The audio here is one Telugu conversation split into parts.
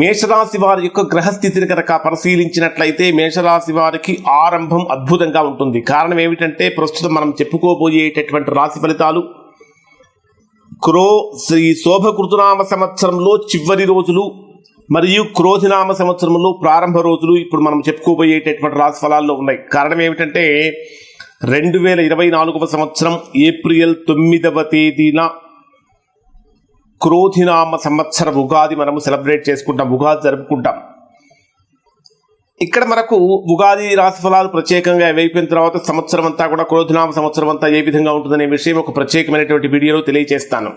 మేషరాశి వారి యొక్క గ్రహస్థితిని కనుక పరిశీలించినట్లయితే మేషరాశి వారికి ఆరంభం అద్భుతంగా ఉంటుంది. కారణం ఏమిటంటే ప్రస్తుతం మనం చెప్పుకోబోయేటటువంటి రాశి ఫలితాలు క్రో శ్రీ శోభకృతునామ సంవత్సరంలో చివరి రోజులు మరియు క్రోధినామ సంవత్సరంలో ప్రారంభ రోజులు ఇప్పుడు మనం చెప్పుకోబోయేటటువంటి రాశి ఫలాల్లో ఉన్నాయి. కారణం ఏమిటంటే రెండు వేల ఇరవై నాలుగవ సంవత్సరం ఏప్రిల్ తొమ్మిదవ తేదీన క్రోధినామ సంవత్సర ఉగాది మనము సెలబ్రేట్ చేసుకుంటాం ఉగాది జరుపుకుంటాం. ఇక్కడ మనకు ఉగాది రాశి ఫలాలు ప్రత్యేకంగా ఏవైపోయిన తర్వాత సంవత్సరం అంతా కూడా క్రోధినామ సంవత్సరం అంతా ఏ విధంగా ఉంటుందనే విషయం ఒక ప్రత్యేకమైనటువంటి వీడియోలో తెలియజేస్తాను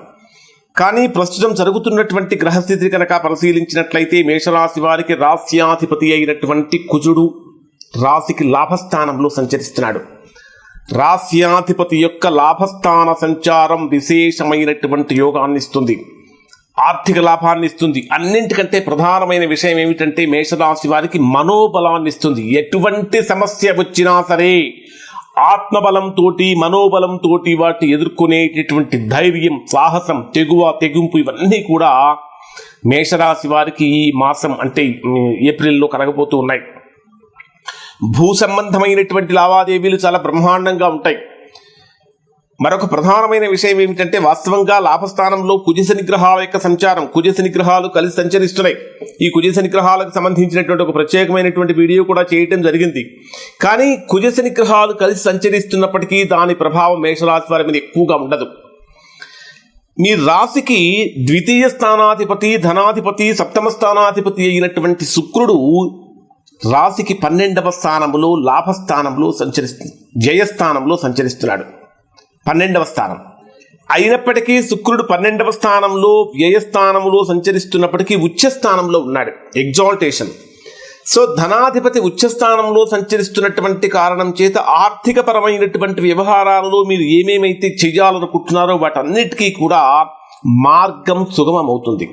కానీ ప్రస్తుతం జరుగుతున్నటువంటి గ్రహస్థితి కనుక పరిశీలించినట్లయితే మేషరాశి వారికి రాస్యాధిపతి అయినటువంటి కుజుడు రాశికి లాభస్థానంలో సంచరిస్తున్నాడు. రాస్యాధిపతి యొక్క లాభస్థాన సంచారం విశేషమైనటువంటి యోగాన్ని ఇస్తుంది ఆర్థిక లాభాన్ని ఇస్తుంది అన్నింటికంటే ప్రధానమైన విషయం ఏమిటంటే మేషరాశి వారికి మనోబలాన్ని ఇస్తుంది ఎటువంటి సమస్య వచ్చినా సరే ఆత్మబలంతో మనోబలంతో వాటి ఎదుర్కొనేటటువంటి ధైర్యం సాహసం తెగువ తెగింపు ఇవన్నీ కూడా మేషరాశి వారికి ఈ మాసం అంటే ఏప్రిల్లో కలగబోతూ ఉన్నాయి. భూ సంబంధమైనటువంటి లావాదేవీలు చాలా బ్రహ్మాండంగా ఉంటాయి. మరొక ప్రధానమైన విషయం ఏమిటంటే వాస్తవంగా లాభస్థానంలో కుజస నిగ్రహాల యొక్క సంచారం కుజస నిగ్రహాలు కలిసి సంచరిస్తున్నాయి. ఈ కుజస నిగ్రహాలకు సంబంధించినటువంటి ఒక ప్రత్యేకమైనటువంటి వీడియో కూడా చేయటం జరిగింది. కానీ కుజస నిగ్రహాలు కలిసి సంచరిస్తున్నప్పటికీ దాని ప్రభావం మేషరాశి వారి మీద ఎక్కువగా ఉండదు. మీ రాశికి ద్వితీయ స్థానాధిపతి ధనాధిపతి సప్తమ స్థానాధిపతి అయినటువంటి శుక్రుడు రాశికి పన్నెండవ స్థానంలో లాభస్థానంలో సంచరిస్తుంది జయస్థానంలో సంచరిస్తున్నాడు. పన్నెండవ స్థానం. అయినప్పటికీ శుక్రుడు పన్నెండవ స్థానంలో వ్యయస్థానంలో సంచరిస్తున్నప్పటికీ ఉచ్చస్థానంలో ఉన్నాడు. ఎగ్జాల్టేషన్ సో ధనాధిపతి ఉచ్చస్థానంలో సంచరిస్తున్నటువంటి కారణం చేత ఆర్థిక పరమైనటువంటి వ్యవహారాలలో మీరు ఏమేమైతే చేయాలనుకుంటున్నారో వాటన్నిటికీ కూడా మార్గం సుగమమవుతుంది.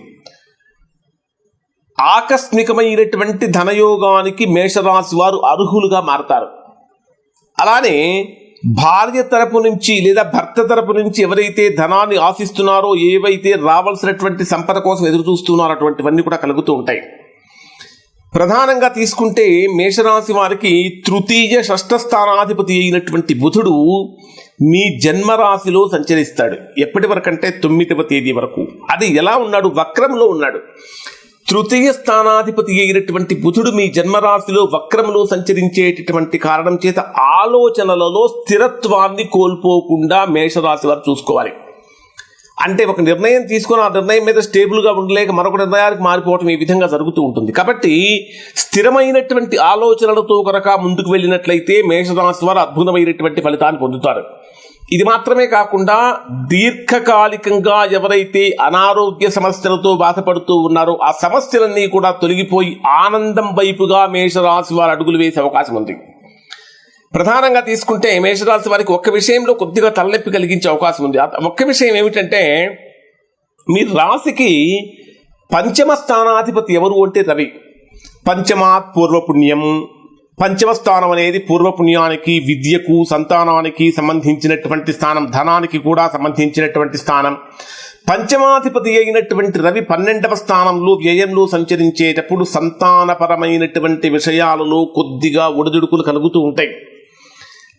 ఆకస్మికమైనటువంటి ధనయోగానికి మేషరాశి వారు అర్హులుగా మారతారు. అలానే భార్య తరపు నుంచి లేదా భర్త తరపు నుంచి ఎవరైతే ధనాన్ని ఆశిస్తున్నారో ఏవైతే రావాల్సినటువంటి సంపద కోసం ఎదురు చూస్తున్నారో అటువంటివన్నీ కూడా కలుగుతూ ఉంటాయి. ప్రధానంగా తీసుకుంటే మేషరాశి వారికి తృతీయ షష్ఠ స్థానాధిపతి అయినటువంటి బుధుడు మీ జన్మరాశిలో సంచరిస్తాడు. ఎప్పటి వరకంటే తొమ్మిదవ తేదీ వరకు. అది ఎలా ఉన్నాడు? వక్రంలో ఉన్నాడు. తృతీయ స్థానాధిపతి అయినటువంటి బుధుడు మీ జన్మరాశిలో వక్రంలో సంచరించేటటువంటి కారణం చేత ఆలోచనలలో స్థిరత్వాన్ని కోల్పోకుండా మేషరాశి వారు చూసుకోవాలి. అంటే ఒక నిర్ణయం తీసుకొని ఆ నిర్ణయం మీద స్టేబుల్గా ఉండలేక మరొక నిర్ణయానికి మారిపోవటం ఈ విధంగా జరుగుతూ ఉంటుంది. కాబట్టి స్థిరమైనటువంటి ఆలోచనలతో కనుక ముందుకు వెళ్ళినట్లయితే మేషరాశి వారు అద్భుతమైనటువంటి ఫలితాన్ని పొందుతారు. ఇది మాత్రమే కాకుండా దీర్ఘకాలికంగా ఎవరైతే అనారోగ్య సమస్యలతో బాధపడుతూ ఉన్నారో ఆ సమస్యలన్నీ కూడా తొలగిపోయి ఆనందం వైపుగా మేషరాశి వారు అడుగులు వేసే అవకాశం ఉంది. ప్రధానంగా తీసుకుంటే మేషరాశి వారికి ఒక్క విషయంలో కొద్దిగా తలనొప్పి కలిగించే అవకాశం ఉంది. ఒక్క విషయం ఏమిటంటే మీ రాశికి పంచమ స్థానాధిపతి ఎవరు అంటే రవి. పంచమాత్ పూర్వపుణ్యం పంచమ స్థానం అనేది పూర్వపుణ్యానికి విద్యకు సంతానానికి సంబంధించినటువంటి స్థానం ధనానికి కూడా సంబంధించినటువంటి స్థానం. పంచమాధిపతి అయినటువంటి రవి పన్నెండవ స్థానంలో వ్యయంలో సంచరించేటప్పుడు సంతానపరమైనటువంటి విషయాలలో కొద్దిగా ఒడిదుడుకులు కలుగుతూ ఉంటాయి.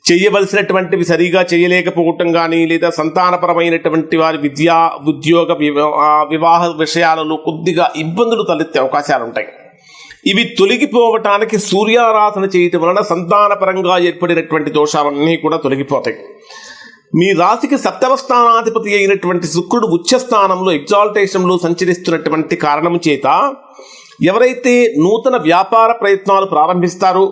చేయవలసినటువంటివి సరిగా చేయలేకపోవటం కానీ లేదా సంతానపరమైనటువంటి వారి విద్యా ఉద్యోగ వివాహ విషయాలలో కొద్దిగా ఇబ్బందులు తలెత్తే అవకాశాలు ఉంటాయి ఇవి తొలగిపోవటానికి సూర్యారాధన చేయటం వలన సంతానపరంగా ఏర్పడినటువంటి దోషాలన్నీ కూడా తొలగిపోతాయి. మీ రాశికి సప్తమ స్థానాధిపతి అయినటువంటి శుక్రుడు ఉచ్చస్థానంలో ఎగ్జాల్టేషన్లో సంచరిస్తున్నటువంటి కారణం చేత ఎవరైతే నూతన వ్యాపార ప్రయత్నాలు ప్రారంభిస్తారో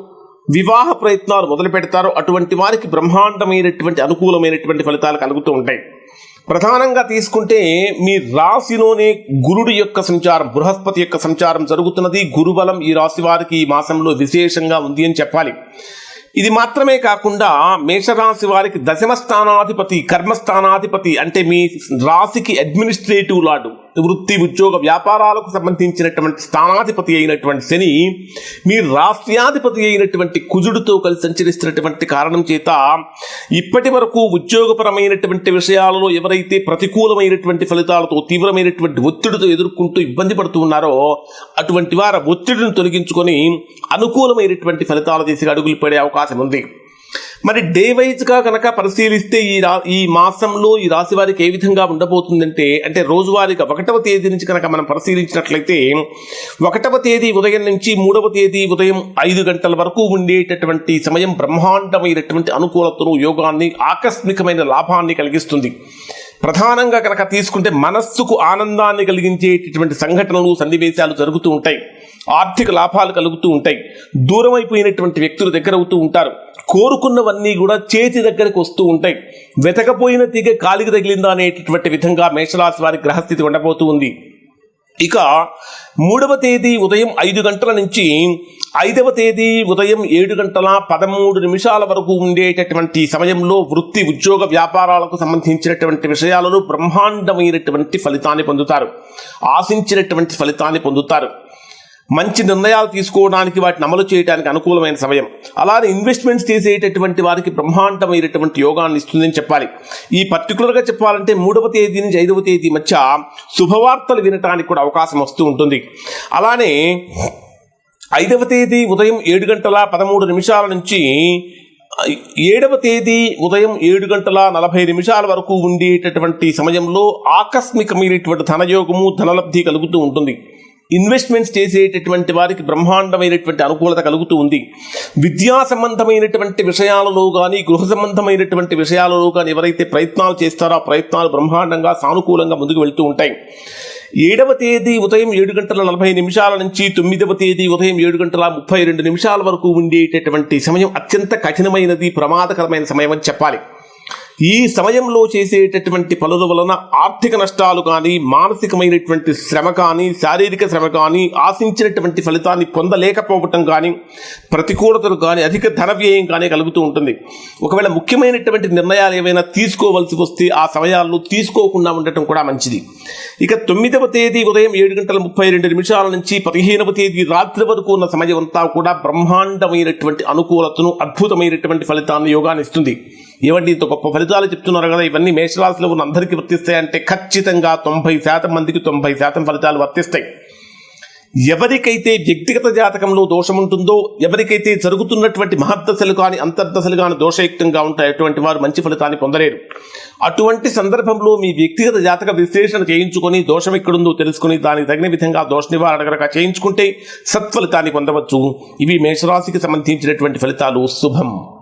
వివాహ ప్రయత్నాలు మొదలు పెడతారో అటువంటి వారికి బ్రహ్మాండమైనటువంటి అనుకూలమైనటువంటి ఫలితాలు కలుగుతూ ఉంటాయి. ప్రధానంగా తీసుకుంటే మీ రాశిలోనే గురుడు యొక్క సంచారం బృహస్పతి యొక్క సంచారం జరుగుతున్నది. గురుబలం ఈ రాశి వారికి ఈ మాసంలో విశేషంగా ఉంది అని చెప్పాలి. ఇది మాత్రమే కాకుండా మేషరాశి వారికి దశమ స్థానాధిపతి కర్మస్థానాధిపతి అంటే మీ రాశికి అడ్మినిస్ట్రేటివ్ లాడు. వృత్తి ఉద్యోగ వ్యాపారాలకు సంబంధించినటువంటి స్థానాధిపతి అయినటువంటి శని మీ రాష్ట్రాధిపతి అయినటువంటి కుజుడితో కలిసి సంచరిస్తున్నటువంటి కారణం చేత ఇప్పటి వరకు ఉద్యోగపరమైనటువంటి విషయాలలో ఎవరైతే ప్రతికూలమైనటువంటి ఫలితాలతో తీవ్రమైనటువంటి ఒత్తిడితో ఎదుర్కొంటూ ఇబ్బంది పడుతూ ఉన్నారో అటువంటి వారి ఒత్తిడిని తొలగించుకొని అనుకూలమైనటువంటి ఫలితాల దిశగా అడుగులు పడే అవకాశం ఉంది. మరి డే వైజ్గా కనుక పరిశీలిస్తే ఈ రా ఈ మాసంలో ఈ రాశి వారికి ఏ విధంగా ఉండబోతుందంటే అంటే రోజువారీగా ఒకటవ తేదీ నుంచి కనుక మనం పరిశీలించినట్లయితే ఒకటవ తేదీ ఉదయం నుంచి మూడవ తేదీ ఉదయం ఐదు గంటల వరకు ఉండేటటువంటి సమయం బ్రహ్మాండమైనటువంటి అనుకూలతను యోగాన్ని ఆకస్మికమైన లాభాన్ని కలిగిస్తుంది. ప్రధానంగా కనుక తీసుకుంటే మనస్సుకు ఆనందాన్ని కలిగించేటటువంటి సంఘటనలు సన్నివేశాలు జరుగుతూ ఉంటాయి. ఆర్థిక లాభాలు కలుగుతూ ఉంటాయి. దూరమైపోయినటువంటి వ్యక్తులు దగ్గర అవుతూ ఉంటారు. కోరుకున్నవన్నీ కూడా చేతి దగ్గరకు వస్తూ ఉంటాయి. వెతకపోయిన తీగ కాలికి తగిలిందా అనేటటువంటి విధంగా మేషరాశి వారి గ్రహస్థితి ఉండబోతూ ఉంది. ఇక మూడవ తేదీ ఉదయం ఐదు గంటల నుంచి ఐదవ తేదీ ఉదయం ఏడు గంటల పదమూడు నిమిషాల వరకు ఉండేటటువంటి సమయంలో వృత్తి ఉద్యోగ వ్యాపారాలకు సంబంధించినటువంటి విషయాలలో బ్రహ్మాండమైనటువంటి ఫలితాన్ని పొందుతారు. ఆశించినటువంటి ఫలితాన్ని పొందుతారు. మంచి నిర్ణయాలు తీసుకోవడానికి వాటిని అమలు చేయడానికి అనుకూలమైన సమయం. అలానే ఇన్వెస్ట్మెంట్స్ చేసేటటువంటి వారికి బ్రహ్మాండమైనటువంటి యోగాన్ని ఇస్తుందని చెప్పాలి. ఈ పర్టికులర్గా చెప్పాలంటే మూడవ తేదీ నుంచి ఐదవ తేదీ మధ్య శుభవార్తలు వినటానికి కూడా అవకాశం వస్తూ ఉంటుంది. అలానే ఐదవ తేదీ ఉదయం ఏడు గంటల పదమూడు నిమిషాల నుంచి ఏడవ తేదీ ఉదయం ఏడు గంటల నలభై నిమిషాల వరకు ఉండేటటువంటి సమయంలో ఆకస్మికమైనటువంటి ధనయోగము ధనలబ్ధి కలుగుతూ ఉంటుంది. ఇన్వెస్ట్మెంట్స్ చేసేటటువంటి వారికి బ్రహ్మాండమైనటువంటి అనుకూలత కలుగుతూ ఉంది. విద్యా సంబంధమైనటువంటి విషయాలలో కానీ గృహ సంబంధమైనటువంటి విషయాలలో కానీ ఎవరైతే ప్రయత్నాలు చేస్తారో ఆ ప్రయత్నాలు బ్రహ్మాండంగా సానుకూలంగా ముందుకు వెళ్తూ ఉంటాయి. ఏడవ తేదీ ఉదయం ఏడు గంటల నలభై నిమిషాల నుంచి తొమ్మిదవ తేదీ ఉదయం ఏడు గంటల ముప్పై రెండు నిమిషాల వరకు ఉండేటటువంటి సమయం అత్యంత కఠినమైనది ప్రమాదకరమైన సమయం అని చెప్పాలి. ఈ సమయంలో చేసేటటువంటి పనుల వలన ఆర్థిక నష్టాలు కానీ మానసికమైనటువంటి శ్రమ కానీ శారీరక శ్రమ కానీ ఆశించినటువంటి ఫలితాన్ని పొందలేకపోవటం కానీ ప్రతికూలతలు కానీ అధిక ధన వ్యయం కానీ కలుగుతూ ఉంటుంది. ఒకవేళ ముఖ్యమైనటువంటి నిర్ణయాలు ఏవైనా తీసుకోవలసి వస్తే ఆ సమయాల్లో తీసుకోకుండా ఉండటం కూడా మంచిది. ఇక తొమ్మిదవ తేదీ ఉదయం ఏడు గంటల ముప్పై రెండు నిమిషాల నుంచి పదిహేనవ తేదీ రాత్రి వరకు ఉన్న సమయం అంతా కూడా బ్రహ్మాండమైనటువంటి అనుకూలతను అద్భుతమైనటువంటి ఫలితాన్ని యోగాన్ని ఇస్తుంది ఇంత గొప్ప ఫలితాలు చెప్తున్నారు కదా ఇవన్నీ మేషరాశిలో ఉన్న అందరికీ వర్తిస్తాయంటే ఖచ్చితంగా తొంభై శాతం మందికి తొంభై శాతం ఫలితాలు వర్తిస్తాయి. ఎవరికైతే వ్యక్తిగత జాతకంలో దోషం ఉంటుందో ఎవరికైతే జరుగుతున్నటువంటి మహద్దశలు కానీ అంతర్దశలు కానీ దోషయుక్తంగా ఉంటాయి అటువంటి వారు మంచి ఫలితాన్ని పొందలేరు. అటువంటి సందర్భంలో మీ వ్యక్తిగత జాతక విశ్లేషణ చేయించుకొని దోషం ఎక్కడుందో తెలుసుకొని దానికి తగిన విధంగా దోష నివారణ కనుక చేయించుకుంటే సత్ఫలితాన్ని పొందవచ్చు. ఇవి మేషరాశికి సంబంధించినటువంటి ఫలితాలు. శుభం.